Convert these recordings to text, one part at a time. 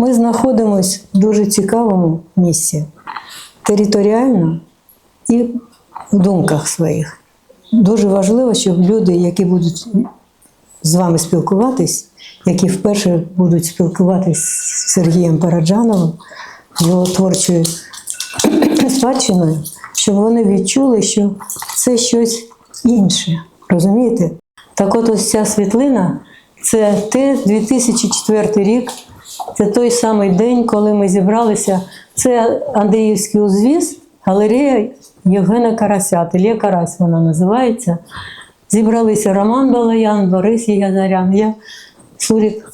Ми знаходимося в дуже цікавому місці територіально і в думках своїх. Дуже важливо, щоб люди, які будуть з вами спілкуватись, які вперше будуть спілкуватись з Сергієм Параджановим, його творчою спадщиною, щоб вони відчули, що це щось інше. Розумієте? Так от ось ця світлина це те 2004 рік, це той самий день, коли ми зібралися. Це Андріївський узвіз, галерея Євгена Карася, ательє Карась вона називається. Зібралися Роман Балаян, Борис Язарян, я Сурік.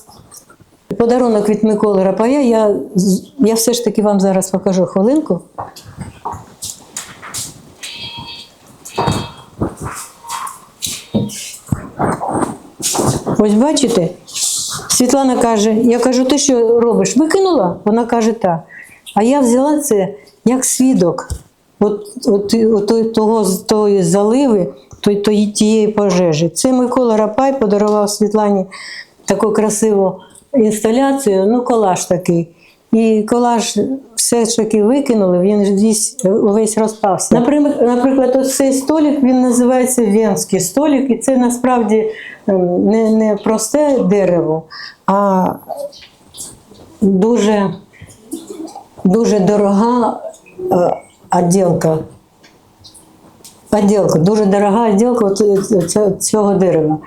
Подарунок від Миколи Рапая. Я, я все ж таки вам зараз покажу хвилинку. Ось бачите, Світлана каже: я кажу, ти що робиш? Викинула? Вона каже, так. А я взяла це як свідок от, от, от, того, тої заливи, той, тої, тієї пожежі. Це Микола Рапай подарував Світлані таку красиву інсталяцію, ну, колаж такий. І колаж все ж таки викинули, він весь, увесь розпався. Наприклад, ось цей столик він називається Венський столик, і це насправді ем, не, не просте дерево, а дуже, дуже дорога е, відділка. Отділка, дуже дорога е, ця- цього дерева.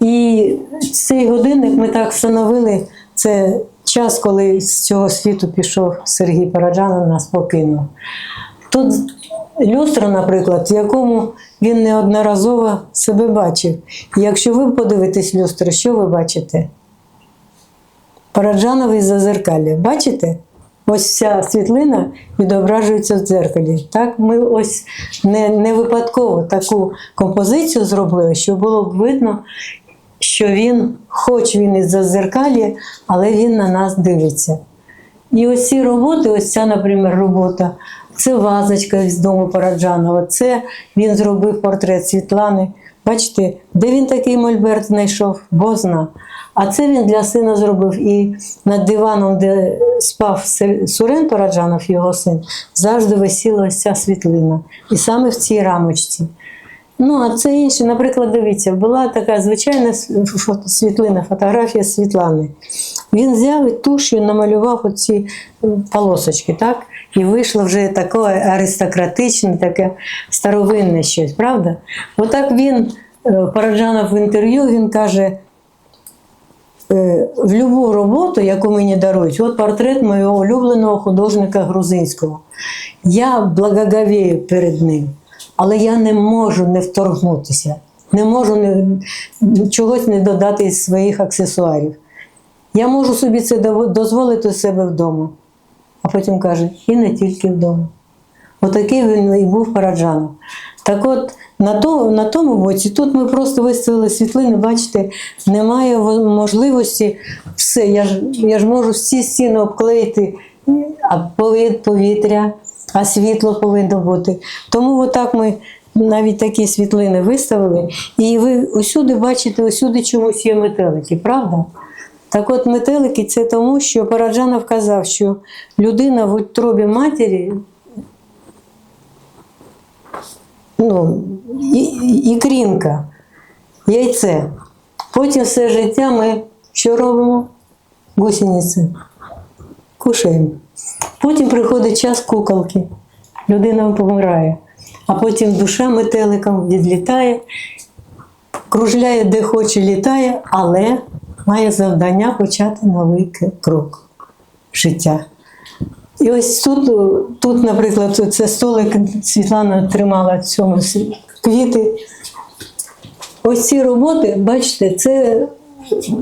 І цей годинник ми так встановили. Це час, коли з цього світу пішов Сергій Параджанов, нас покинув. Тут люстра, наприклад, в якому він неодноразово себе бачив. І якщо ви подивитесь люстру, що ви бачите? Параджановий зазеркалля. Бачите? Ось ця світлина відображується в дзеркалі. Так, ми ось не, не випадково таку композицію зробили, щоб було б видно, що він, хоч він із зазеркалі, але він на нас дивиться. І ось ці роботи, ось ця, наприклад, робота, це вазочка з дому Параджанова, це він зробив портрет Світлани. Бачите, де він такий мольберт знайшов, бозна. А це він для сина зробив. І над диваном, де спав Сурен Параджанов, його син, завжди висіла ось ця світлина. І саме в цій рамочці. Ну, а це інше, наприклад, дивіться, була така звичайна світлина, фотографія Світлани. Він взяв і туш'ю намалював оці полосочки, так? І вийшло вже таке аристократичне, таке старовинне щось, правда? Отак він, е, Параджанов в інтерв'ю, він каже, е, в любу роботу, яку мені дарують, от портрет моєго улюбленого художника грузинського. Я благоговію перед ним, але я не можу не вторгнутися, не можу не, чогось не додати із своїх аксесуарів. Я можу собі це дозволити у себе вдома. А потім каже, і не тільки вдома. Отакий він і був Параджанов. Так от, на, то, на тому боці, тут ми просто виставили світлини, бачите, немає можливості все. Я ж, я ж можу всі стіни обклеїти, а повітря, а світло повинно бути. Тому отак ми навіть такі світлини виставили. І ви усюди бачите, усюди чомусь є метелики, правда? Так от метелики це тому, що Параджанов казав, що людина в утробі матері ну, ікрінка, яйце. Потім все життя ми що робимо? Гусениці. Кушаємо. Потім приходить час куколки. Людина помирає. А потім душа метеликом відлітає, кружляє де хоче, літає, але має завдання почати новий крок життя. І ось тут, тут, наприклад, це столик Світлана тримала в цьому квіти. Ось ці роботи, бачите, це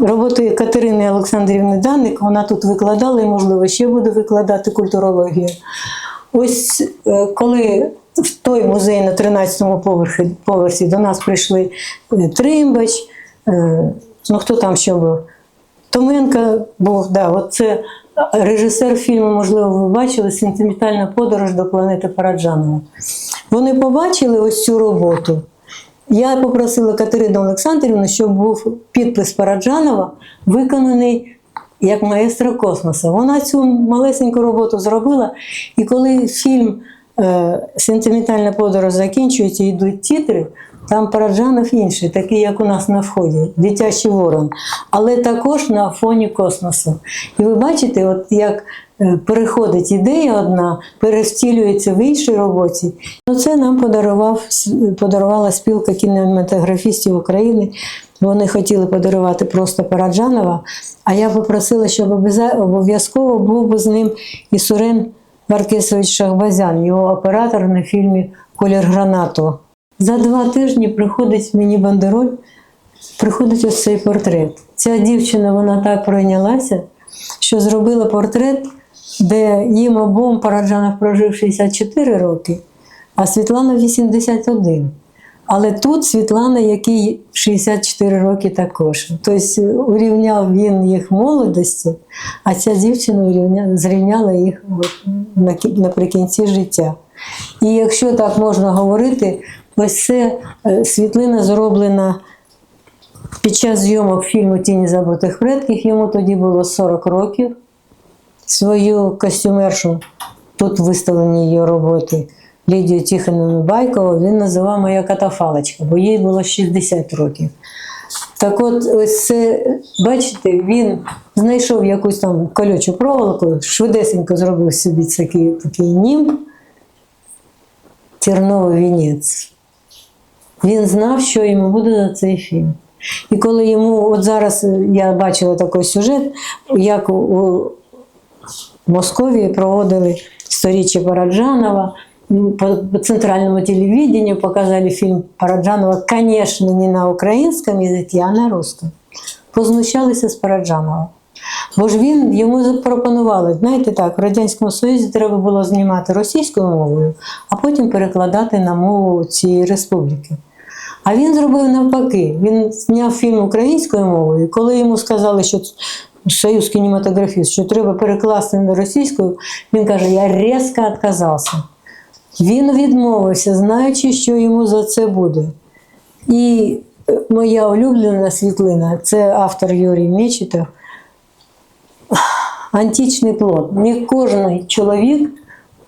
роботи Катерини Олександрівни Данник. Вона тут викладала і, можливо, ще буде викладати культурологію. Ось е, коли в той музей на 13-му поверсі, поверсі до нас прийшли е, Тримбач, е, ну хто там ще був? Томенко був, да, от це режисер фільму, можливо, ви бачили сентиментальна подорож до планети Параджанова. Вони побачили ось цю роботу. Я попросила Катерину Олександрівну, щоб був підпис Параджанова, виконаний як маестро космосу. Вона цю малесеньку роботу зробила, і коли фільм е, Сентиментальна подорож закінчується, йдуть тітри, там Параджанов інший, такий, як у нас на вході, дитячий ворон, але також на фоні космосу. І ви бачите, от як переходить ідея одна, перевтілюється в іншій роботі. Ну, це нам подарував, подарувала спілка кінематографістів України. Вони хотіли подарувати просто Параджанова, а я попросила, щоб обов'язково був би з ним і Сурен Маркесович Шахбазян, його оператор на фільмі Колір гранату. За два тижні приходить мені бандероль, приходить ось цей портрет. Ця дівчина вона так пройнялася, що зробила портрет, де їм обом Параджанов прожив 64 роки, а Світлана 81. Але тут Світлана, якій 64 роки також. Тобто урівняв він їх молодості, а ця дівчина зрівняла їх на кі- наприкінці життя. І якщо так можна говорити, ось це е, світлина зроблена під час зйомок фільму Тіні забутих предків. Йому тоді було 40 років. Свою костюмершу, тут виставлені її роботи, Лідію Тихоновну Байкову, він називав моя катафалочка, бо їй було 60 років. Так от, ось це, бачите, він знайшов якусь там колючу проволоку, швидесенько зробив собі такий, такий нім, терновий вінець. Він знав, що йому буде за цей фільм. І коли йому, от зараз я бачила такий сюжет, як у, у Московії проводили сторіччя Параджанова, по, центральному телевидению показали фильм Параджанова, конечно, не на українському язикі, а на русском. Познущалися з Параджанова. Бо ж він йому запропонували, знаєте так, в Радянському Союзі треба було знімати російською мовою, а потім перекладати на мову цієї республіки. А він зробив навпаки. Він зняв фільм українською мовою. Коли йому сказали, що союз кінематографіст, що треба перекласти на російську, він каже: Я різко відказався. Він відмовився, знаючи, що йому за це буде. І е, моя улюблена світлина це автор Юрій Мечетов. Античний плод. Не кожен чоловік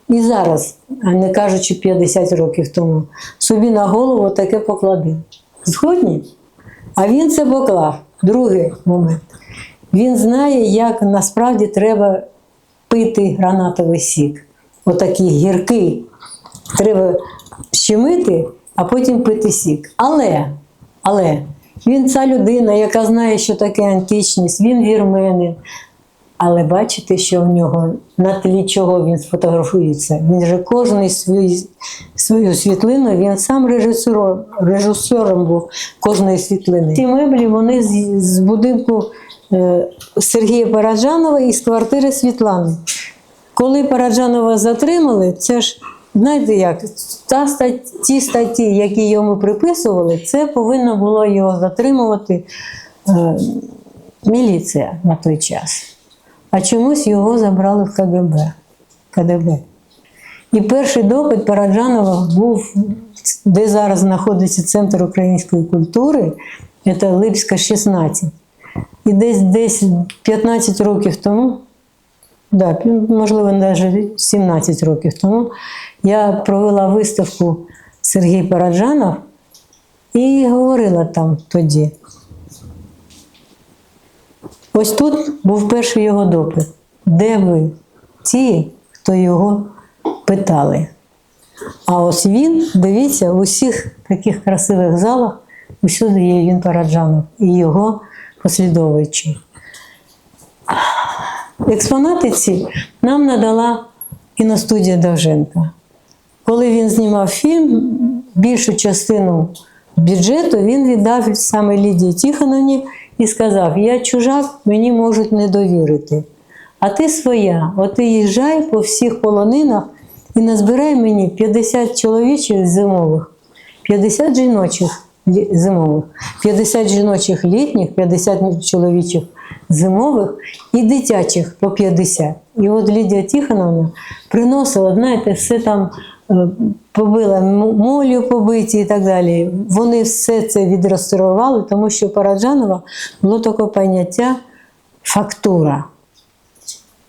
і зараз, а не кажучи 50 років тому, собі на голову таке покладе. Згодні? А він це поклав. Другий момент. Він знає, як насправді треба пити гранатовий сік. Отакий гіркий. Треба щемити, а потім пити сік. Але, але він ця людина, яка знає, що таке античність, він вірменин. Але бачите, що в нього на тлі чого він сфотографується. Він же кожну свою, свою світлину, він сам режисером, режисером був кожної світлини. Ці меблі вони з, з будинку Сергія Параджанова і з квартири Світлани. Коли Параджанова затримали, це ж знаєте як, та стать, ті статті, які йому приписували, це повинно було його затримувати е, міліція на той час. А чомусь його забрали в КГБ. КДБ. І перший допит Параджанова був, де зараз знаходиться Центр української культури, це Липська 16. І десь, десь 15 років тому, да, можливо, навіть 17 років тому, я провела виставку Сергій Параджанов і говорила там тоді. Ось тут був перший його допит. Де ви? Ті, хто його питали. А ось він, дивіться, в усіх таких красивих залах усюди є він Параджанов і його послідовуючі. Експонати ці нам надала кіностудія Довженка. Коли він знімав фільм, більшу частину бюджету він віддав саме Лідії Тихоновні і сказав: Я чужак, мені можуть не довірити. А ти своя, от ти їжджай по всіх полонинах і назбирай мені 50 чоловічих зимових, 50 жіночих зимових, 50 жіночих літніх, 50 чоловічих зимових і дитячих по 50. І от Лідія Тихоновна приносила, знаєте, все там е, побила молю побиті і так далі. Вони все це відреставрували, тому що Параджанова було таке поняття фактура.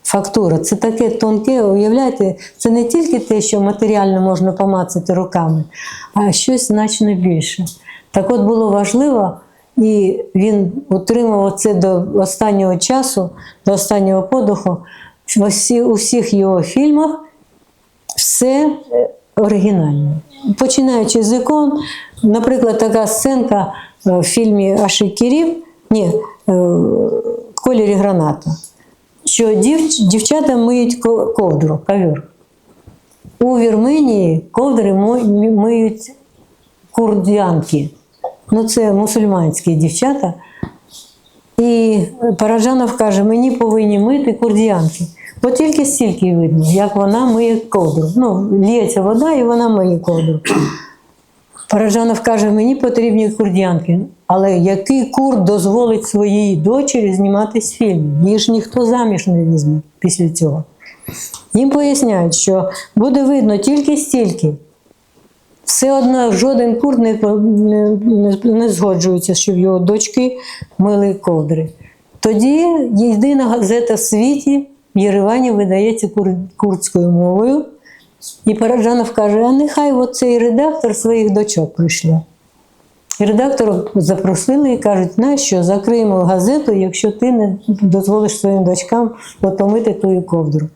Фактура це таке тонке, уявляєте, це не тільки те, що матеріально можна помацати руками, а щось значно більше. Так от було важливо, і він утримував це до останнього часу, до останнього подиху. У всіх його фільмах все е, оригінальне. Починаючи з ікон, наприклад, така сценка е, в фільмі Ашикірів, ні, е, кольорі граната, що дів, дівчата миють ковдру, ковер. У Вірменії ковдри миють курдянки. Ну, це мусульманські дівчата. І Параджанов каже, мені повинні мити курдіянки. Бо тільки стільки видно, як вона миє ковдру. Ну, лється вода і вона миє ковдру. Параджанов каже, мені потрібні курдіянки. Але який курд дозволить своїй дочері зніматись в фільмі? Її ж ніхто заміж не візьме після цього. Їм поясняють, що буде видно тільки стільки. Все одно жоден курд не, не, не, згоджується, щоб його дочки мили ковдри. Тоді єдина газета в світі в Єревані видається кур, курдською мовою. І Параджанов каже: а нехай оцей редактор своїх дочок прийшле. І редактора запросили і кажуть, що, закриємо газету, якщо ти не дозволиш своїм дочкам потомити твою ковдру.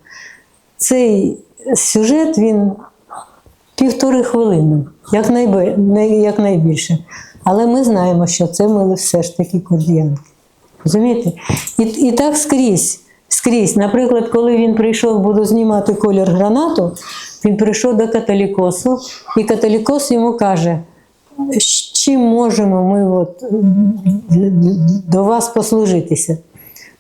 Цей сюжет він півтори хвилини, як, найбе- як найбільше. Але ми знаємо, що це мили все ж таки курдіянки. Розумієте? І, і так скрізь. Скрізь. Наприклад, коли він прийшов, буду знімати колір гранату, він прийшов до католікосу, і католікос йому каже, «З чим можемо ми от, до вас послужитися.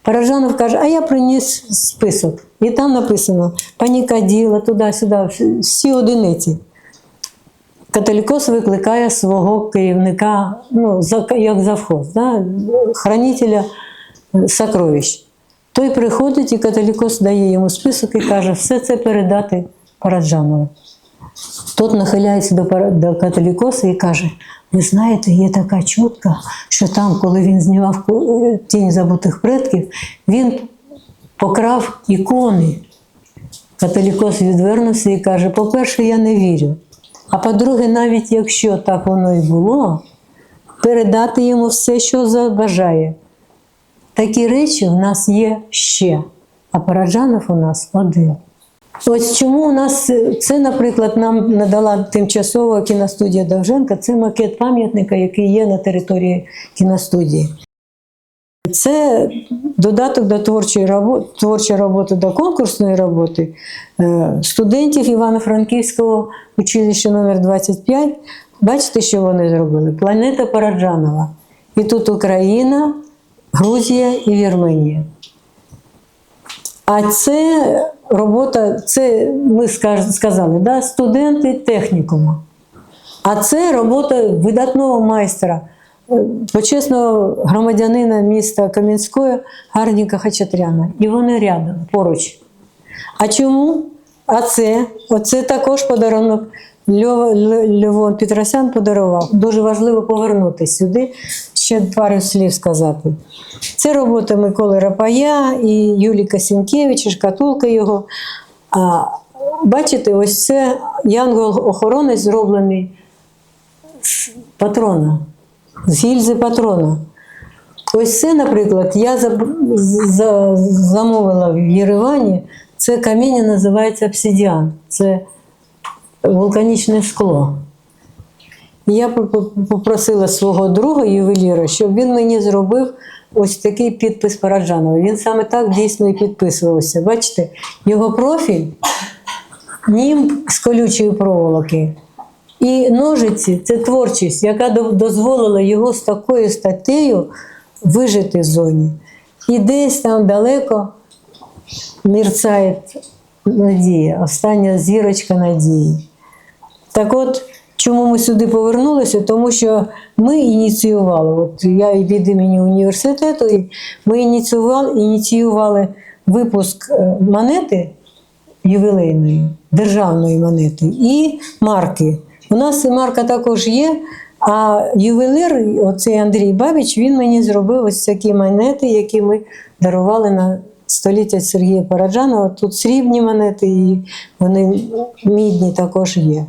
Паражанов каже, а я приніс список. І там написано панікаділа, туди-сюди, всі одиниці. Католікос викликає свого керівника, ну, як завхоз, да, хранителя сокровищ. Той приходить, і католікос дає йому список і каже, все це передати Параджанову. Тот нахиляється до, до католікоса і каже: ви знаєте, є така чутка, що там, коли він знімав е, тінь забутих предків, він покрав ікони. Католікос відвернувся і каже: по-перше, я не вірю. А по-друге, навіть якщо так воно і було, передати йому все, що забажає. Такі речі в нас є ще, а Параджанов у нас один. Ось чому у нас е, це, наприклад, нам надала тимчасова кіностудія Довженка, це макет пам'ятника, який є на території кіностудії. Це додаток до творчої роботи, творча робота до конкурсної роботи е, студентів Івано-Франківського училища номер 25 Бачите, що вони зробили? Планета Параджанова. І тут Україна, Грузія і Вірменія. А це робота, це ми сказали, да, студенти технікуму. А це робота видатного майстра, почесного громадянина міста Кам'янської Гарніка Хачатряна. І вони рядом, поруч. А чому? А це? Оце також подарунок. Львон Петросян подарував. Дуже важливо повернутися сюди, ще пару слів сказати. Це робота Миколи Рапая і Юлії Касінкевича, шкатулка його. А, бачите, ось це янгол-охоронець зроблений з патрона, з гільзи патрона. Ось це, наприклад, я замовила в Єревані. Це каміння називається обсидіан. Це вулканічне скло. Я попросила свого друга ювеліра, щоб він мені зробив ось такий підпис Параджанова. Він саме так дійсно і підписувався. Бачите, його профіль нім з колючої проволоки. І ножиці це творчість, яка дозволила його з такою статтею вижити в зоні. І десь там далеко мерцає надія, остання зірочка надії. Так от, чому ми сюди повернулися? Тому що ми ініціювали, от я від імені університету, ми ініціювали, ініціювали випуск е, монети ювілейної, державної монети і марки. У нас марка також є А ювелир, оцей Андрій Бабіч, він мені зробив ось такі монети, які ми дарували на століття Сергія Параджанова. Тут срібні монети, і вони мідні також є.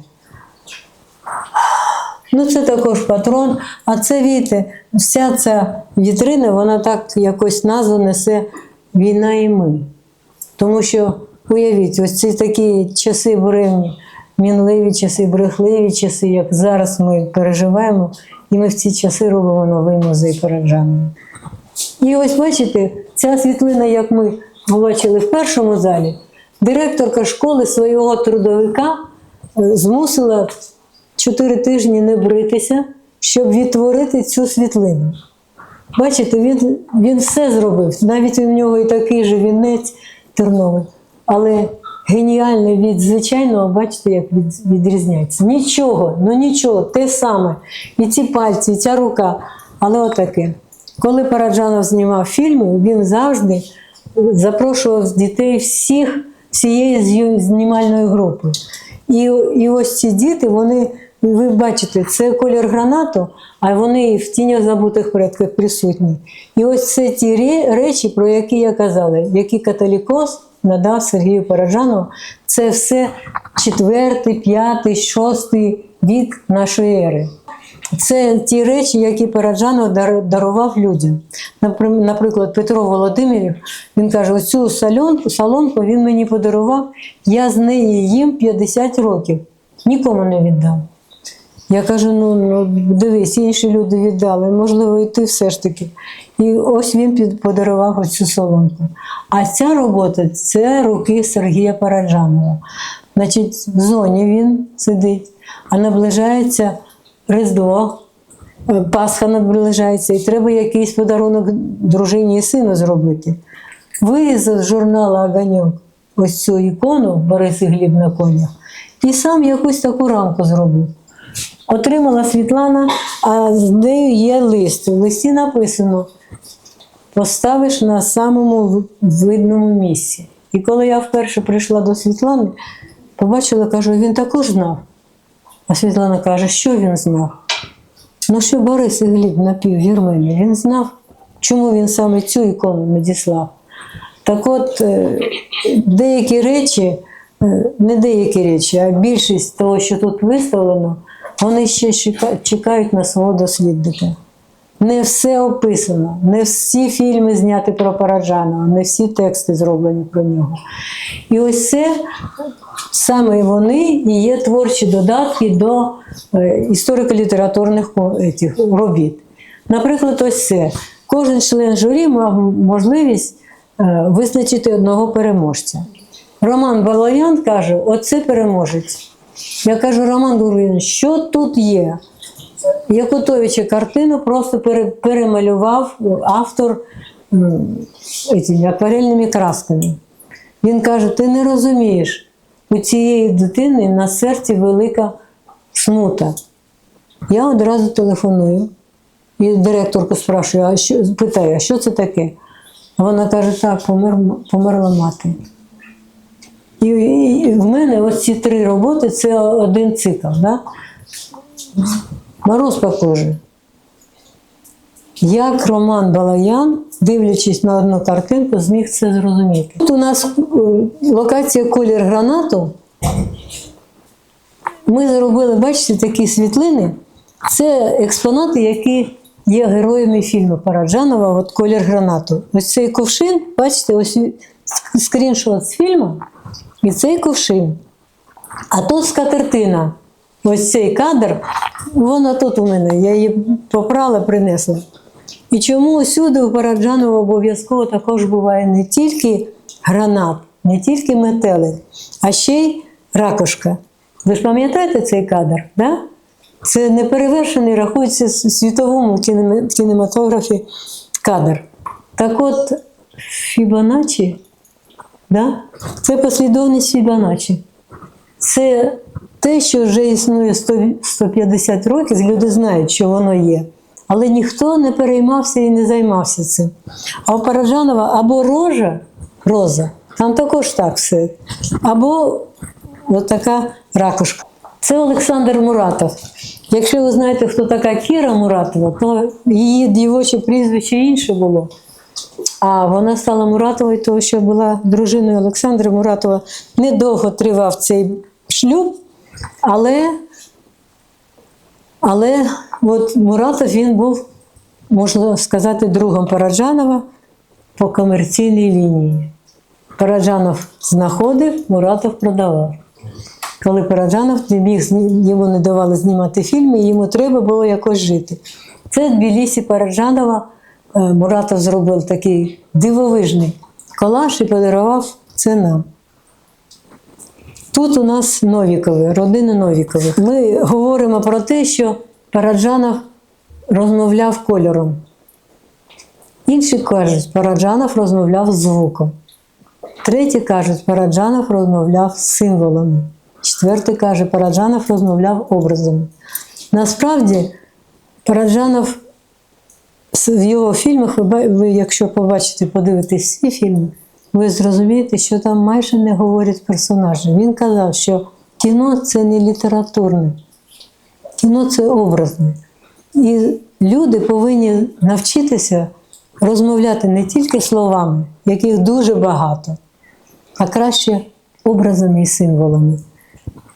Ну, це також патрон. А це віте, вся ця вітрина, вона так якось назву несе війна і ми. Тому що, уявіть, ось ці такі часи буремні, мінливі часи, брехливі часи, як зараз ми переживаємо, і ми в ці часи робимо новий музей Параджанова. І ось бачите, ця світлина, як ми побачили в першому залі, директорка школи свого трудовика е, змусила чотири тижні не бритися, щоб відтворити цю світлину. Бачите, він, він все зробив. Навіть у нього і такий же вінець терновий. Але геніальний від звичайного, бачите, як від, відрізняється. Нічого, ну нічого, те саме. І ці пальці, і ця рука. Але отаке. Коли Параджанов знімав фільми, він завжди запрошував дітей всіх, всієї знімальної групи. І, і ось ці діти, вони, ви бачите, це колір гранату, а вони в тінях забутих предків присутні. І ось це ті ре- речі, про які я казала, які католікос надав Сергію Параджанову, це все четвертий, п'ятий, шостий вік нашої ери. Це ті речі, які Параджанов дар- дарував людям. Наприклад, Петро Володимирів, він каже: оцю солонку, солонку він мені подарував, я з неї їм 50 років, нікому не віддав. Я кажу: ну, ну дивись, інші люди віддали, можливо, і ти все ж таки. І ось він подарував оцю солонку. А ця робота це руки Сергія Параджанова. Значить, в зоні він сидить, а наближається Різдво, е, Пасха наближається, і треба якийсь подарунок дружині і сину зробити. Вирізав з журнала Оганьок ось цю ікону Борис і Гліб на конях, і сам якусь таку рамку зробив. Отримала Світлана, а з нею є лист. В листі написано: поставиш на самому видному місці. І коли я вперше прийшла до Світлани, побачила, кажу, він також знав. А Світлана каже, що він знав? Ну, що Борис Ігліб Гліб напів вірмені, він знав, чому він саме цю ікону надіслав. Так от, е, деякі речі, е, не деякі речі, а більшість того, що тут виставлено, вони ще чекають на свого дослідника. Не все описано, не всі фільми зняті про Параджанова, не всі тексти зроблені про нього. І ось це саме вони і є творчі додатки до е, історико-літературних ко- робіт. Наприклад, ось це. Кожен член журі мав можливість е, визначити одного переможця. Роман Балаян каже: оце переможець. Я кажу, Роман Гурин, що тут є? Якутовича картину просто перемалював автор м, этими акварельними красками. Він каже: ти не розумієш, у цієї дитини на серці велика смута. Я одразу телефоную і директорку спрашую, а що, питаю, а що це таке? Вона каже, так, помер, померла мати. І, і, і в мене ось ці три роботи це один цикл. Да? Мороз по кожі. Як Роман Балаян, дивлячись на одну картинку, зміг це зрозуміти. Тут у нас е, локація колір гранату. Ми зробили, бачите, такі світлини. Це експонати, які є героями фільму Параджанова, от колір гранату. Ось цей ковшин, бачите, ось скріншот з фільму, і цей ковшин. А тут скатертина. Ось цей кадр, вона тут у мене, я її попрала, принесла. І чому усюди у Параджанова обов'язково також буває не тільки гранат, не тільки метелик, а ще й ракушка. Ви ж пам'ятаєте цей кадр? Да? Це неперевершений, рахується світовому кінематографі кадр. Так от, Фібоначчі, да? це послідовність Фібоначчі. Це те, що вже існує 100, 150 років, люди знають, що воно є. Але ніхто не переймався і не займався цим. А у Параджанова або рожа, роза, там також так все, або така ракушка. Це Олександр Муратов. Якщо ви знаєте, хто така Кіра Муратова, то її дівоче прізвище інше було. А вона стала Муратовою, тому що була дружиною Олександра Муратова. Недовго тривав цей шлюб, але, але от Муратов він був, можна сказати, другом Параджанова по комерційній лінії. Параджанов знаходив, Муратов продавав. Коли Параджанов не міг, йому не давали знімати фільми, йому треба було якось жити. Це в Тбілісі Параджанова е, Муратов зробив такий дивовижний колаж і подарував це нам. Тут у нас Новікови, родина Новікових. Ми говоримо про те, що Параджанов розмовляв кольором. Інші кажуть, Параджанов розмовляв звуком. Треті кажуть, Параджанов розмовляв символами. Четвертий каже, Параджанов розмовляв образами. Насправді, Параджанов в його фільмах, ви якщо побачите, подивитесь всі фільми, ви зрозумієте, що там майже не говорять персонажі. Він казав, що кіно це не літературне, кіно це образне. І люди повинні навчитися розмовляти не тільки словами, яких дуже багато, а краще образами і символами.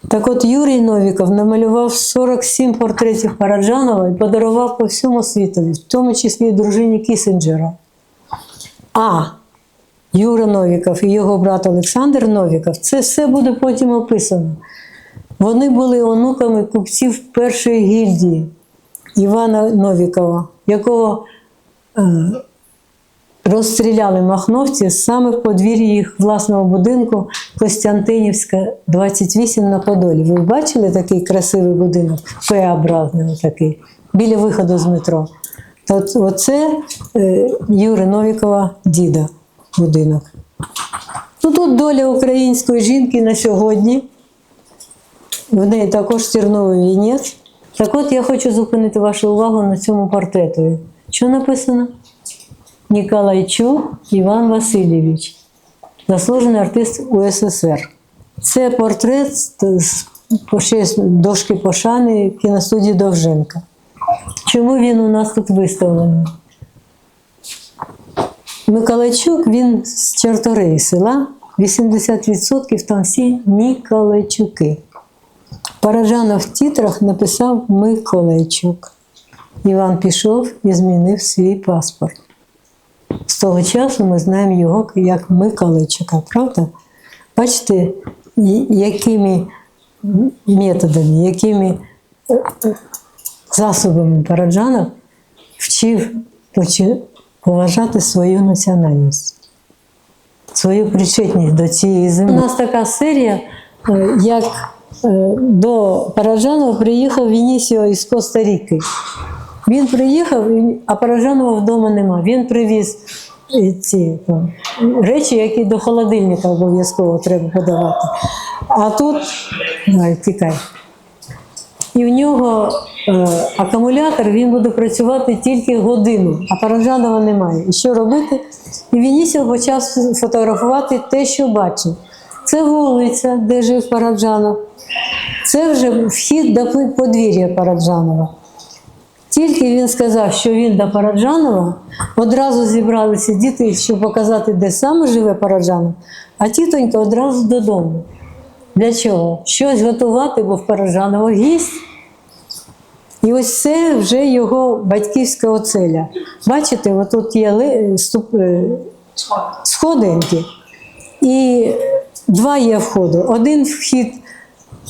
Так от Юрій Новіков намалював 47 портретів Параджанова і подарував по всьому світові, в тому числі і дружині Кісінджера. А Юра Новіков і його брат Олександр Новіков, це все буде потім описано. Вони були онуками купців першої гільдії Івана Новікова, якого е, розстріляли махновці саме в подвір'ї їх власного будинку Костянтинівська, 28 на Подолі. Ви бачили такий красивий будинок, П-образний такий, біля виходу з метро. То от- оце е, Юри Новікова діда будинок. Ну, тут доля української жінки на сьогодні. В неї також терновий вінець. Так от я хочу зупинити вашу увагу на цьому портрету. Що написано? Ніколайчук Іван Васильович, заслужений артист УССР. Це портрет з дошки пошани кіностудії Довженка. Чому він у нас тут виставлений? Миколайчук він з Чарториї села, 80% там всі Ніколайчуки. Параджанов в титрах написав Миколайчук. Іван пішов і змінив свій паспорт. З того часу ми знаємо його як Миколайчука, правда? Бачите, якими методами, якими е, е, засобами Параджанов вчив поважати свою національність, свою причетність до цієї землі. У нас така серія, е, як е, до Параджанова приїхав Вінісіо із Коста-Ріки. Він приїхав, а Параджанова вдома нема. Він привіз е, ці там, речі, які до холодильника обов'язково треба подавати. А тут Ай, тікай. І в нього акумулятор він буде працювати тільки годину, а Параджанова немає. І що робити? І Вінісів почав фотографувати те, що бачив. Це вулиця, де жив Параджанов. Це вже вхід до подвір'я Параджанова. Тільки він сказав, що він до Параджанова, одразу зібралися діти, щоб показати, де саме живе Параджанов, а тітонька одразу додому. Для чого? Щось готувати, бо в Параджанова гість. І ось це вже його батьківська оцеля. Бачите, отут є ли- ступ- е, сходинки, і два є входи. Один вхід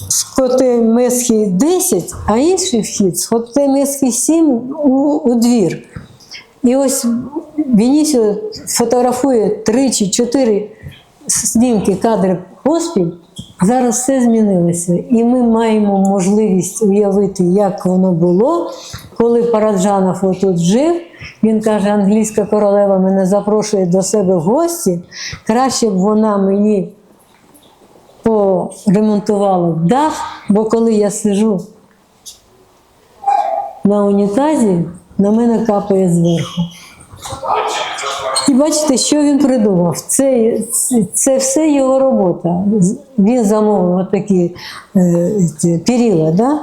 з Котемеський 10, а інший вхід з Котемеський 7 у, у двір. І ось Вінісіо фотографує три чи чотири знімки, кадри поспіль. Зараз все змінилося, і ми маємо можливість уявити, як воно було, коли Параджанов отут жив. Він каже, англійська королева мене запрошує до себе в гості. Краще б вона мені поремонтувала дах, бо коли я сижу на унітазі, на мене капає зверху. Бачите, що він придумав. Це, це, все його робота. Він замовив такі е, ці да?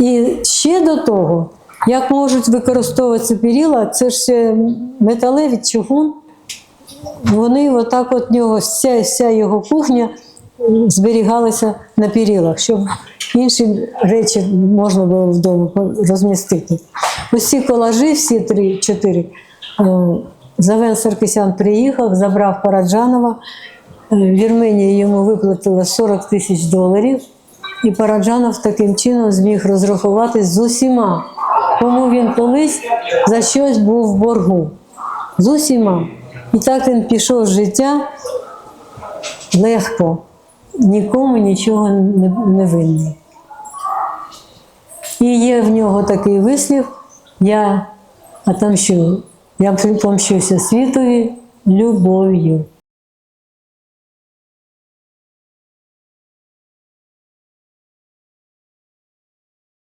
І ще до того, як можуть використовуватися перила, це ж металеві чугун. Вони отак от нього, вся, вся його кухня зберігалася на перилах, щоб інші речі можна було вдома розмістити. Усі колажі, всі три, чотири. е, Завен Саркисян приїхав, забрав Параджанова. Е, Вірменія йому виплатила 40 тисяч доларів, і Параджанов таким чином зміг розрахуватись з усіма, кому він колись за щось був в боргу. З усіма. І так він пішов з життя легко, нікому нічого не винний. І є в нього такий вислів: я отомщу, я помщуся світові любов'ю.